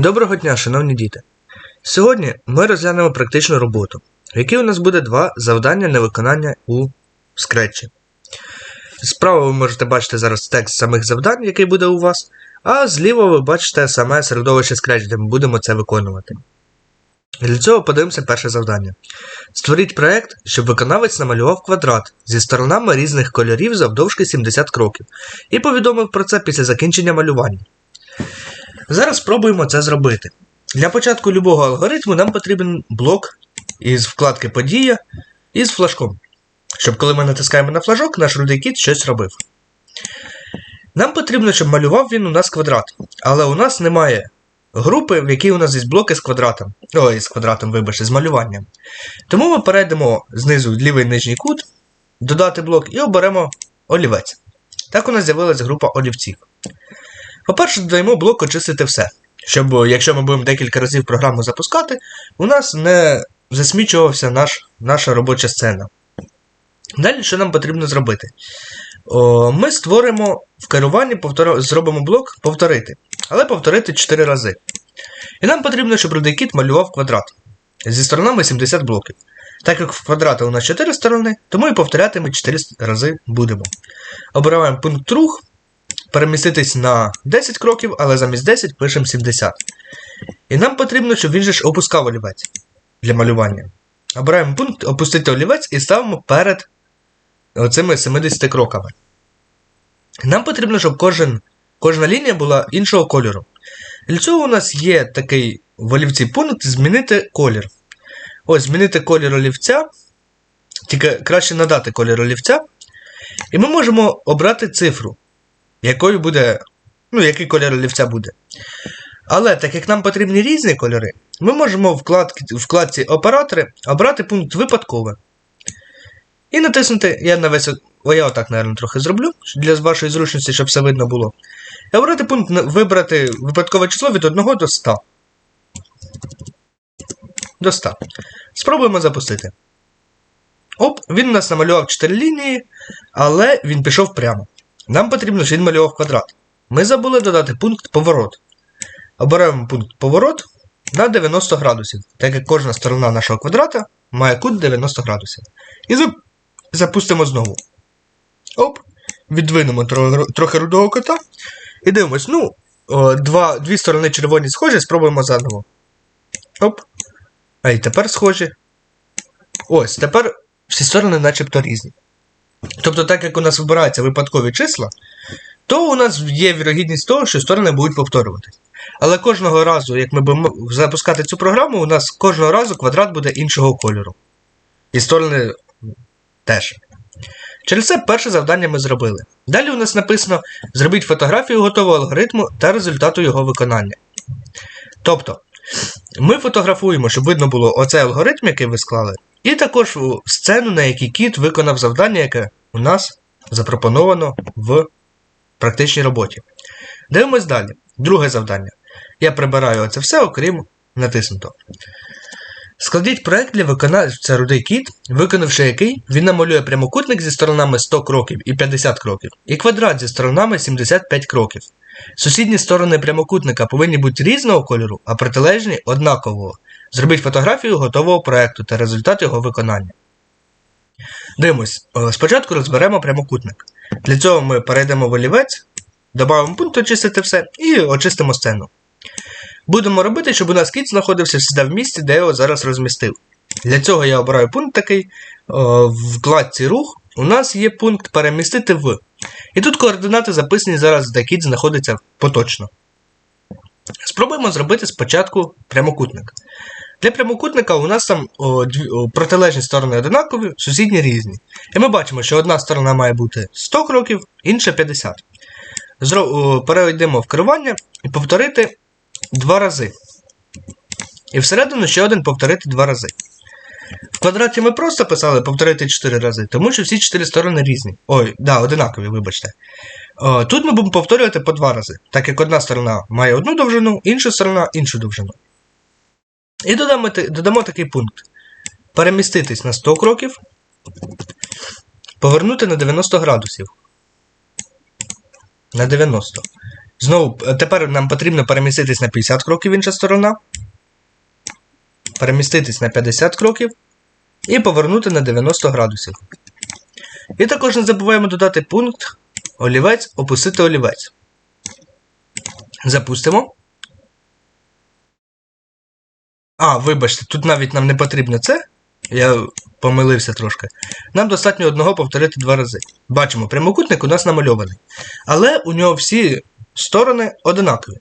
Доброго дня, шановні діти! Сьогодні ми розглянемо практичну роботу, в якій у нас буде два завдання на виконання у скретчі. Справа ви можете бачити зараз текст самих завдань, який буде у вас, а зліва ви бачите саме середовище Scratch, де ми будемо це виконувати. Для цього подивимося перше завдання. Створіть проект, щоб виконавець намалював квадрат зі сторонами різних кольорів завдовжки 70 кроків, і повідомив про це після закінчення малювання. Зараз спробуємо це зробити. Для початку любого алгоритму нам потрібен блок із вкладки Подія із флажком, щоб коли ми натискаємо на флажок, наш рудий кіт щось робив. Нам потрібно, щоб малював він у нас квадрат, але у нас немає групи, в якій у нас є блоки з квадратом. Ой, з квадратом, вибачте, з малюванням. Тому ми перейдемо знизу в лівий нижній кут, додати блок і оберемо олівець. Так у нас з'явилася група олівців. По-перше, додаємо блок очистити все. Щоб, якщо ми будемо декілька разів програму запускати, у нас не засмічувався наш, наша робоча сцена. Далі, що нам потрібно зробити? О, ми створимо в керуванні, повтор... зробимо блок повторити. Але повторити 4 рази. І нам потрібно, щоб рудийкіт малював квадрат зі сторонами 70 блоків. Так як в квадрата у нас 4 сторони, тому і повторяти ми 4 рази будемо. Обираємо пункт рух, переміститись на 10 кроків, але замість 10 пишемо 70. І нам потрібно, щоб він же ж опускав олівець для малювання. Обираємо пункт опустити олівець і ставимо перед оцими 70 кроками. Нам потрібно, щоб кожен, кожна лінія була іншого кольору. Для цього у нас є такий в олівці пункт змінити колір. Ось, змінити колір олівця. Тільки краще надати колір олівця. І ми можемо обрати цифру, якою буде, ну, який кольор олівця буде. Але так як нам потрібні різні кольори, ми можемо в вкладці, вкладці оператори обрати пункт випадкове. І натиснути, я на весь. О, я отак, мабуть, трохи зроблю для вашої зручності, щоб все видно було. І обрати пункт вибрати випадкове число від 1 до 100. До 100. Спробуємо запустити. Оп, він у нас намалював 4 лінії, але він пішов прямо. Нам потрібно, він малював квадрат. Ми забули додати пункт поворот. Обираємо пункт поворот на 90 градусів, так як кожна сторона нашого квадрата має кут 90 градусів. І запустимо знову. Оп. Відвинемо трохи рудого кота. І дивимось, ну, два, дві сторони червоні схожі, спробуємо заново. Оп. А і тепер схожі. Ось, тепер всі сторони начебто різні. Тобто, так як у нас вибираються випадкові числа, то у нас є вірогідність того, що сторони будуть повторюватись. Але кожного разу, як ми будемо запускати цю програму, у нас кожного разу квадрат буде іншого кольору. І сторони теж. Через це перше завдання ми зробили. Далі у нас написано: зробіть фотографію готового алгоритму та результату його виконання. Тобто, ми фотографуємо, щоб видно було оцей алгоритм, який ви склали, і також сцену, на якій кіт виконав завдання, яке у нас запропоновано в практичній роботі. Дивимось далі. Друге завдання. Я прибираю оце все, окрім натиснуто. Складіть проект для виконавця рудий кіт, виконавши який, він намалює прямокутник зі сторонами 100 кроків і 50 кроків, і квадрат зі сторонами 75 кроків. Сусідні сторони прямокутника повинні бути різного кольору, а протилежні однакового. Зробіть фотографію готового проекту та результат його виконання. Дивимось, спочатку розберемо прямокутник. Для цього ми перейдемо в олівець, додамо пункт очистити все і очистимо сцену. Будемо робити, щоб у нас кіт знаходився всегда в місці, де я його зараз розмістив. Для цього я обираю пункт такий. В вкладці рух у нас є пункт перемістити в. І тут координати записані зараз, де кіт знаходиться поточно. Спробуємо зробити спочатку прямокутник. Для прямокутника у нас там о, дві, о, протилежні сторони однакові, сусідні різні. І ми бачимо, що одна сторона має бути 100 кроків, інша 50. Зро, о, перейдемо в керування і повторити два рази. І всередину ще один повторити два рази. В квадраті ми просто писали повторити 4 рази, тому що всі 4 сторони різні. Ой, да, одинакові, вибачте. О, тут ми будемо повторювати по два рази, так як одна сторона має одну довжину, інша сторона іншу довжину. І додамо, додамо такий пункт. Переміститись на 100 кроків, повернути на 90 градусів. На 90. Знову, е, тепер нам потрібно переміститись на 50 кроків інша сторона. Переміститись на 50 кроків. І повернути на 90 градусів. І також не забуваємо додати пункт олівець, опустити олівець. Запустимо. А, вибачте, тут навіть нам не потрібно це. Я помилився трошки. Нам достатньо одного повторити два рази. Бачимо, прямокутник у нас намальований. Але у нього всі сторони одинакові.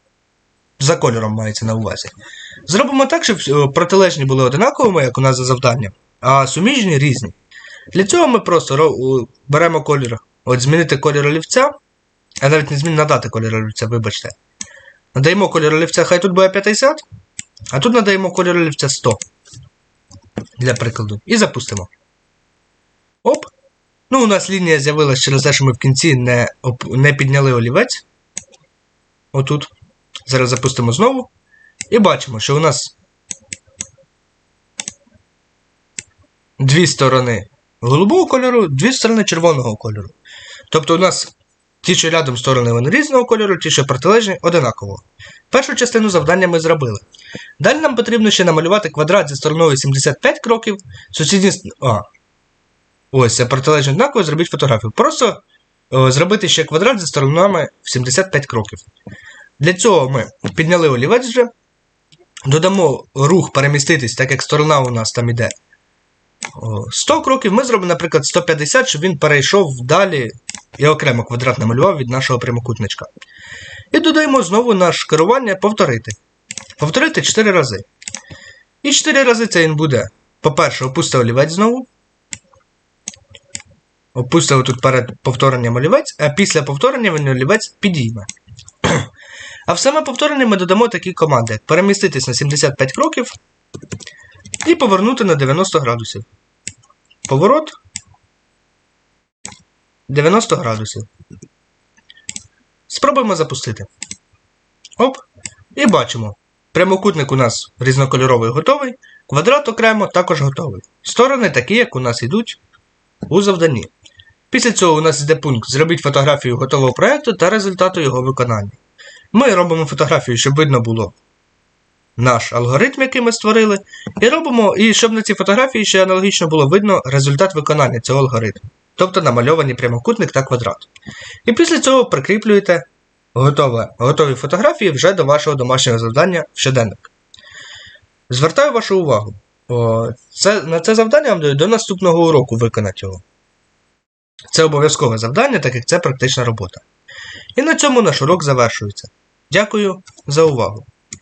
За кольором мається на увазі. Зробимо так, щоб е, протилежні були одинаковими, як у нас за завданням, а суміжні різні. Для цього ми просто беремо колір, от змінити колір олівця, а навіть не змін надати колір олівця, вибачте. Надаємо колір олівця, хай тут буде 50, а тут надаємо колір олівця 100. Для прикладу. І запустимо. Оп. Ну, у нас лінія з'явилася через те, що ми в кінці не, не підняли олівець. Отут. Зараз запустимо знову. І бачимо, що у нас дві сторони голубого кольору, дві сторони червоного кольору. Тобто у нас ті, що рядом сторони вони різного кольору, ті, що протилежні, одинакового. Першу частину завдання ми зробили. Далі нам потрібно ще намалювати квадрат зі стороною 75 кроків. Сусідні. А. Ось, це протилежні однаково, зробіть фотографію. Просто о, зробити ще квадрат зі сторонами в 75 кроків. Для цього ми підняли олівець вже. Додамо рух переміститись, так як сторона у нас там іде. 100 кроків. Ми зробимо, наприклад, 150, щоб він перейшов далі і окремо квадрат намалював від нашого прямокутничка. І додаємо знову наше керування повторити. Повторити 4 рази. І 4 рази це він буде. По-перше, опустив олівець знову. Опустив тут перед повторенням олівець, а після повторення він олівець підійме. А в саме повторення ми додамо такі команди, як переміститись на 75 кроків і повернути на 90 градусів. Поворот 90 градусів. Спробуємо запустити. Оп. І бачимо. Прямокутник у нас різнокольоровий готовий, квадрат окремо також готовий. Сторони такі, як у нас йдуть у завданні. Після цього у нас йде пункт Зробіть фотографію готового проєкту та результату його виконання. Ми робимо фотографію, щоб видно було наш алгоритм, який ми створили, і робимо, і щоб на цій фотографії ще аналогічно було видно результат виконання цього алгоритму, тобто намальований прямокутник та квадрат. І після цього прикріплюєте готове, готові фотографії вже до вашого домашнього завдання в щоденник. Звертаю вашу увагу. О, це, на це завдання вам даю до наступного уроку виконати його. Це обов'язкове завдання, так як це практична робота. І на цьому наш урок завершується. Дякую за увагу!